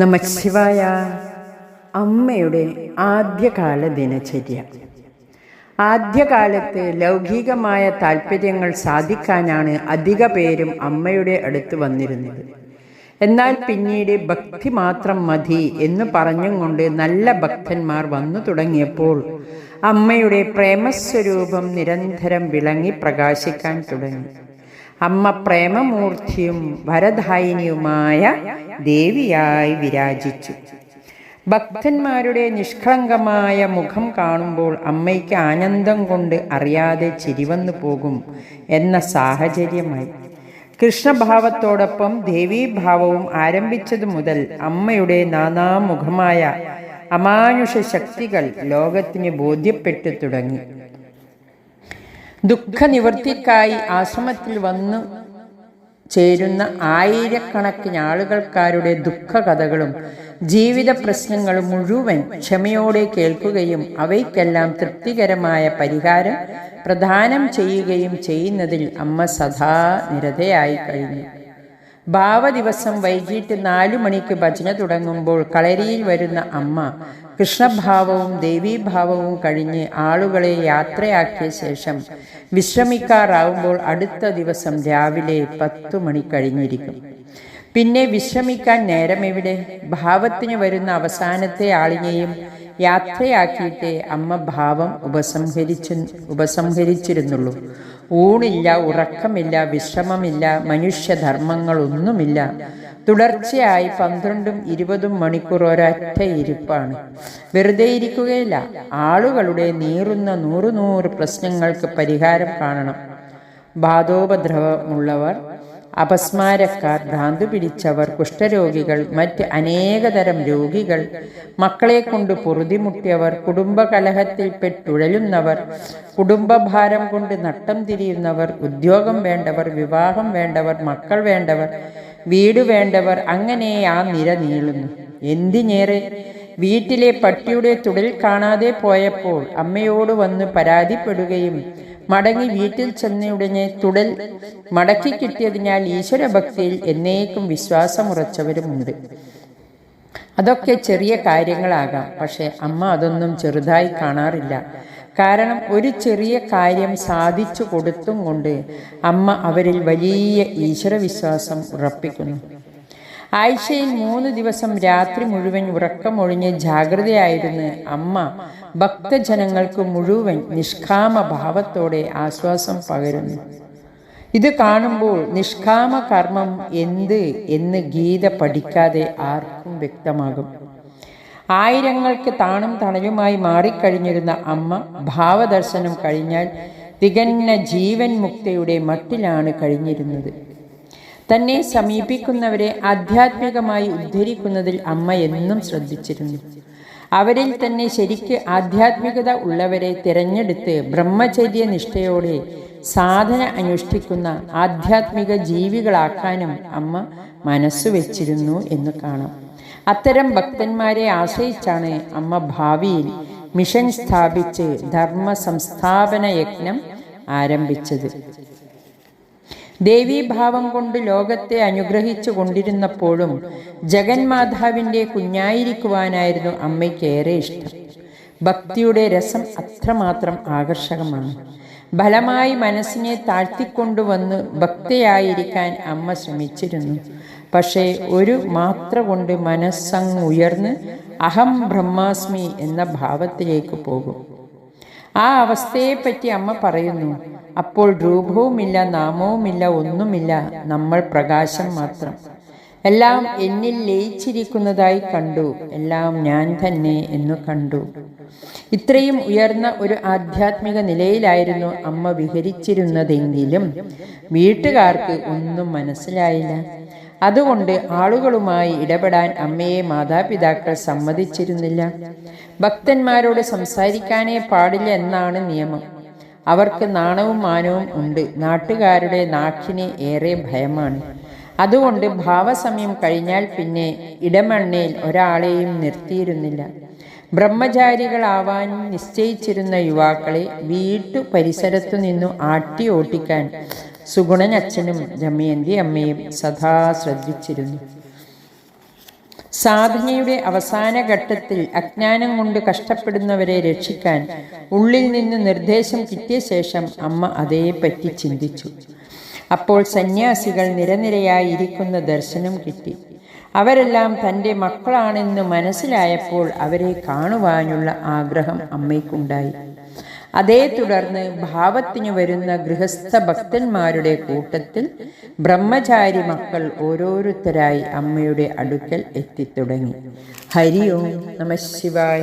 നമശിവായ. അമ്മയുടെ ആദ്യകാല ദിനചര്യ. ആദ്യകാലത്ത് ലൗകികമായ താല്പര്യങ്ങൾ സാധിക്കാനാണ് അധിക പേരും അമ്മയുടെ അടുത്ത് വന്നിരുന്നത്. എന്നാൽ പിന്നീട് ഭക്തി മാത്രം മതി എന്ന് പറഞ്ഞും കൊണ്ട് നല്ല ഭക്തന്മാർ വന്നു തുടങ്ങിയപ്പോൾ അമ്മയുടെ പ്രേമസ്വരൂപം നിരന്തരം വിളങ്ങി പ്രകാശിക്കാൻ തുടങ്ങി. അമ്മ പ്രേമമൂർത്തിയും വരദായിനിയുമായ ദേവിയായി വിരാജിച്ചു. ഭക്തന്മാരുടെ നിഷ്കളങ്കമായ മുഖം കാണുമ്പോൾ അമ്മയ്ക്ക് ആനന്ദം കൊണ്ട് അറിയാതെ ചിരിവന്നു പോകും എന്ന സാഹചര്യമായി. കൃഷ്ണഭാവത്തോടൊപ്പം ദേവീഭാവവും ആരംഭിച്ചതു മുതൽ അമ്മയുടെ നാനാമുഖമായ അമാനുഷ ശക്തികൾ ലോകത്തിന് ബോധ്യപ്പെട്ടു തുടങ്ങി. ദുഃഖനിവൃത്തിക്കായി ആശ്രമത്തിൽ വന്നു ചേരുന്ന ആയിരക്കണക്കിന് ആളുകൾക്കാരുടെ ദുഃഖകഥകളും ജീവിത പ്രശ്നങ്ങളും മുഴുവൻ ക്ഷമയോടെ കേൾക്കുകയും അവയ്ക്കെല്ലാം തൃപ്തികരമായ പരിഹാരം പ്രദാനം ചെയ്യുകയും ചെയ്യുന്നതിൽ അമ്മ സദാ നിരതയായി കഴിഞ്ഞു. ഭാവദിവസം വൈകിട്ട് നാലു മണിക്ക് ഭജന തുടങ്ങുമ്പോൾ കളരിയിൽ വരുന്ന അമ്മ കൃഷ്ണഭാവവും ദേവീഭാവവും കഴിഞ്ഞ് ആളുകളെ യാത്രയാക്കിയ ശേഷം വിശ്രമിക്കാറാവുമ്പോൾ അടുത്ത ദിവസം രാവിലെ പത്തു മണി കഴിഞ്ഞിരിക്കും. പിന്നെ വിശ്രമിക്കാൻ നേരം എവിടെ ഭാവത്തിന് വരുന്ന അവസാനത്തെ ആളിനെയും യാത്രയാക്കിയിട്ടേ അമ്മ ഭാവം ഉപസംഹരിച്ചു ഉപസംഹരിച്ചിരുന്നുള്ളൂ. ഊണില്ല ഉറക്കമില്ല വിശ്രമമില്ല മനുഷ്യധർമ്മങ്ങളൊന്നുമില്ല തുടർച്ചയായി പന്ത്രണ്ടും ഇരുപതും മണിക്കൂർ ഒരൊറ്റ ഇരിപ്പാണ്. വെറുതെ ഇരിക്കുകയില്ല. ആളുകളുടെ നീറുന്ന നൂറു നൂറ് പ്രശ്നങ്ങൾക്ക് പരിഹാരം കാണണം. ബാധോപദ്രവമുള്ളവർ അപസ്മാരക്കാർ ഭ്രാന്തു പിടിച്ചവർ കുഷ്ഠരോഗികൾ മറ്റ് അനേകതരം രോഗികൾ മക്കളെ കൊണ്ട് പൊറുതിമുട്ടിയവർ കുടുംബകലഹത്തിൽപ്പെട്ടുഴലുന്നവർ കുടുംബഭാരം കൊണ്ട് നട്ടം തിരിയുന്നവർ ഉദ്യോഗം വേണ്ടവർ വിവാഹം വേണ്ടവർ മക്കൾ വേണ്ടവർ വീട് വേണ്ടവർ അങ്ങനെ ആ നിര നീളുന്നു. എന്തിനേറെ? വീട്ടിലെ പട്ടിയുടെ തുടൽ കാണാതെ പോയപ്പോൾ അമ്മയോട് വന്ന് പരാതിപ്പെടുകയും മടങ്ങി വീട്ടിൽ ചെന്ന ഉടനെ തുടൽ മടക്കി കിട്ടിയതിനാൽ ഈശ്വരഭക്തിയിൽ എന്നേക്കും വിശ്വാസമുറച്ചവരുമുണ്ട്. അതൊക്കെ ചെറിയ കാര്യങ്ങളാകാം പക്ഷെ അമ്മ അതൊന്നും ചെറുതായി കാണാറില്ല. കാരണം ഒരു ചെറിയ കാര്യം സാധിച്ചു കൊടുത്തും കൊണ്ട് അമ്മ അവരിൽ വലിയ ഈശ്വരവിശ്വാസം ഉറപ്പിക്കുന്നു. ആഴ്ചയിൽ മൂന്ന് ദിവസം രാത്രി മുഴുവൻ ഉറക്കമൊഴിഞ്ഞ് ജാഗ്രതയായിരുന്ന് അമ്മ ഭക്തജനങ്ങൾക്ക് മുഴുവൻ നിഷ്കാമ ഭാവത്തോടെ ആശ്വാസം പകരുന്നു. ഇത് കാണുമ്പോൾ നിഷ്കാമ കർമ്മം എന്ത് എന്ന് ഗീത പഠിക്കാതെ ആർക്കും വ്യക്തമാകും. ആയിരങ്ങൾക്ക് താണും തണലുമായി മാറിക്കഴിഞ്ഞിരുന്ന അമ്മ ഭാവദർശനം കഴിഞ്ഞാൽ തികഞ്ഞ ജീവൻ മുക്തയുടെ മട്ടിലാണ് കഴിഞ്ഞിരുന്നത്. തന്നെ സമീപിക്കുന്നവരെ ആധ്യാത്മികമായി ഉദ്ധരിക്കുന്നതിൽ അമ്മ എന്നും ശ്രദ്ധിച്ചിരുന്നു. അവരിൽ തന്നെ ശരിക്ക് ആധ്യാത്മികത ഉള്ളവരെ തിരഞ്ഞെടുത്ത് ബ്രഹ്മചര്യ നിഷ്ഠയോടെ സാധന അനുഷ്ഠിക്കുന്ന ആധ്യാത്മിക ജീവികളാക്കാനും അമ്മ മനസ്സുവെച്ചിരുന്നു എന്ന് കാണാം. അത്തരം ഭക്തന്മാരെ ആശ്രയിച്ചാണ് അമ്മ ഭാവിയിൽ മിഷൻ സ്ഥാപിച്ച് ധർമ്മ സംസ്ഥാപന യജ്ഞം ആരംഭിച്ചത്. ദേവീഭാവം കൊണ്ട് ലോകത്തെ അനുഗ്രഹിച്ചു കൊണ്ടിരുന്നപ്പോഴും ജഗന്മാതാവിന്റെ കുഞ്ഞായിരിക്കുവാനായിരുന്നു അമ്മയ്ക്ക് ഏറെ ഇഷ്ടം. ഭക്തിയുടെ രസം അത്രമാത്രം ആകർഷകമാണ്. ഫലമായി മനസ്സിനെ താഴ്ത്തിക്കൊണ്ടുവന്ന് ഭക്തയായിരിക്കാൻ അമ്മ ശ്രമിച്ചിരുന്നു. പക്ഷേ ഒരു മാത്ര കൊണ്ട് മനസ്സങ് ഉയർന്ന് അഹം ബ്രഹ്മാസ്മി എന്ന ഭാവത്തിലേക്ക് പോകും. ആ അവസ്ഥയെപ്പറ്റി അമ്മ പറയുന്നു അപ്പോൾ രൂപവുമില്ല നാമവുമില്ല ഒന്നുമില്ല നമ്മൾ പ്രകാശം മാത്രം. എല്ലാം എന്നിൽ ലയിച്ചിരിക്കുന്നതായി കണ്ടു എല്ലാം ഞാൻ തന്നെ എന്നു കണ്ടു. ഇത്രയും ഉയർന്ന ഒരു ആധ്യാത്മിക നിലയിലായിരുന്നു അമ്മ വിഹരിച്ചിരുന്നതെങ്കിലും വീട്ടുകാർക്ക് ഒന്നും മനസ്സിലായില്ല. അതുകൊണ്ട് ആളുകളുമായി ഇടപെടാൻ അമ്മയെ മാതാപിതാക്കൾ സമ്മതിച്ചിരുന്നില്ല. ഭക്തന്മാരോട് സംസാരിക്കാനേ പാടില്ല എന്നാണ് നിയമം. അവർക്ക് നാണവും മാനവും ഉണ്ട്. നാട്ടുകാരുടെ നാക്കിന് ഏറെ ഭയമാണ്. അതുകൊണ്ട് ഭാവസമയം കഴിഞ്ഞാൽ പിന്നെ ഇടമണ്ണയിൽ ഒരാളെയും നിർത്തിയിരുന്നില്ല. ബ്രഹ്മചാരികളാവാൻ നിശ്ചയിച്ചിരുന്ന യുവാക്കളെ വീട്ടു പരിസരത്തു നിന്നു ആട്ടി ഓട്ടിക്കാൻ സുഗുണൻ അച്ഛനും ജമയന്തി അമ്മയും സദാ ശ്രദ്ധിച്ചിരുന്നു. സാധനയുടെ അവസാന ഘട്ടത്തിൽ അജ്ഞാനം കൊണ്ട് കഷ്ടപ്പെടുന്നവരെ രക്ഷിക്കാൻ ഉള്ളിൽ നിന്ന് നിർദ്ദേശം കിട്ടിയ ശേഷം അമ്മ അതേപ്പറ്റി ചിന്തിച്ചു. അപ്പോൾ സന്യാസികൾ നിരനിരയായി ഇരിക്കുന്ന ദർശനം കിട്ടി. അവരെല്ലാം തന്റെ മക്കളാണെന്ന് മനസ്സിലായപ്പോൾ അവരെ കാണുവാനുള്ള ആഗ്രഹം അമ്മയ്ക്കുണ്ടായി. അതേ തുടർന്ന് ഭാവത്തിനു വരുന്ന ഗൃഹസ്ഥ ഭക്തന്മാരുടെ കൂട്ടത്തിൽ ബ്രഹ്മചാരി മക്കൾ ഓരോരുത്തരായി അമ്മയുടെ അടുക്കൽ എത്തിത്തുടങ്ങി. ഹരി ഓം നമ ശിവായ.